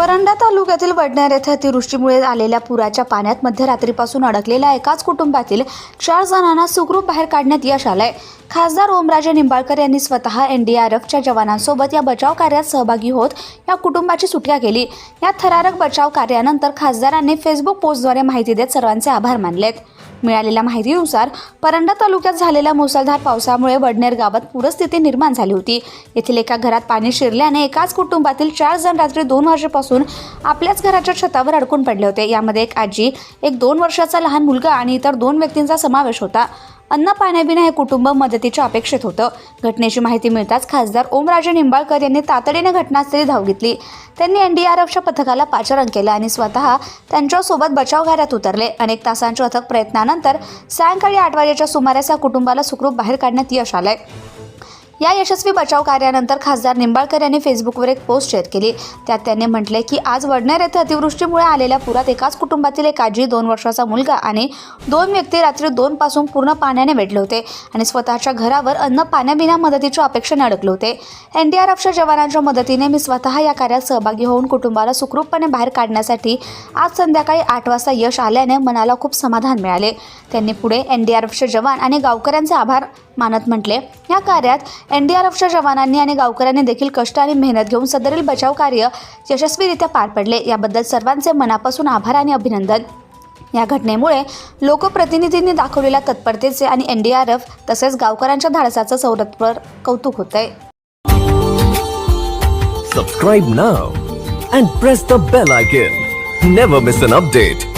परंडा तालुक्यातील वडनेर येथे अतिवृष्टीमुळे आलेल्या पुराच्या पाण्यात मध्यरात्रीपासून अडकलेल्या एकाच कुटुंबातील चार जणांना सुखरूप बाहेर काढण्यात यश आलंय. खासदार ओमराजे निंबाळकर यांनी स्वतः एनडीआरएफच्या जवानांसोबत या बचाव कार्यात सहभागी होत या कुटुंबाची सुटका केली. या थरारक बचाव कार्यानंतर खासदारांनी फेसबुक पोस्टद्वारे माहिती देत सर्वांचे आभार मानलेत. मिळालेल्या माहितीनुसार परंडा तालुक्यात झालेल्या मुसळधार पावसामुळे वडनेर गावात पूरस्थिती निर्माण झाली होती. येथील एका घरात पाणी शिरल्याने एकाच कुटुंबातील चार जण रात्री दोन वर्षापासून आपल्याच घराच्या छतावर अडकून पडले होते. यामध्ये एक आजी एक दोन वर्षाचा लहान मुलगा आणि इतर दोन व्यक्तींचा समावेश होता. अन्न पाण्याबिना हे कुटुंब मदतीच्या अपेक्षेत होतं. घटनेची माहिती मिळताच खासदार ओमराजे निंबाळकर यांनी तातडीने घटनास्थळी धाव घेतली. त्यांनी एनडीआरएफच्या पथकाला पाचारण केलं आणि स्वतः त्यांच्यासोबत बचाव घाऱ्यात उतरले. अनेक तासांच्या अथक प्रयत्नानंतर सायंकाळी आठ वाजेच्या सुमारास या कुटुंबाला सुखरूप बाहेर काढण्यात यश आलंय. या यशस्वी बचाव कार्यानंतर खासदार निंबाळकर यांनी फेसबुकवर एक पोस्ट शेअर केली. त्यात त्यांनी म्हटले की आज वडनेर येथे अतिवृष्टीमुळे आलेल्या पुरात एकाच कुटुंबातील एक आजी दोन वर्षाचा मुलगा आणि दोन व्यक्ती रात्री दोन पासून पूर्ण पाण्याने वेढले होते आणि स्वतःच्या घरावर अन्न पाण्याबिना मदतीच्या अपेक्षेने अडकले होते. एनडीआरएफच्या जवानांच्या मदतीने मी स्वतः या कार्यात सहभागी होऊन कुटुंबाला सुखरूपपणे बाहेर काढण्यासाठी आज संध्याकाळी आठ वाजता यश आल्याने मनाला खूप समाधान मिळाले. त्यांनी पुढे एनडीआरएफचे जवान आणि गावकऱ्यांचे आभार मानत म्हटले. या कार्यात एनडीआरएफच्या जवानांनी आणि गावकऱ्यांनी देखील कष्ट आणि मेहनत घेऊन सदरील बचाव कार्य यशस्वीरित्या पार पडले याबद्दल सर्वांचे मनापासून आभार आणि अभिनंदन या घटनेमुळे लोकप्रतिनिधींनी दाखवलेल्या तत्परतेचे आणि एनडीआरएफ तसेच गावकऱ्यांच्या धाडसाचं सौरत्वर कौतुक होतंय Subscribe now and press the bell icon. Never miss an update.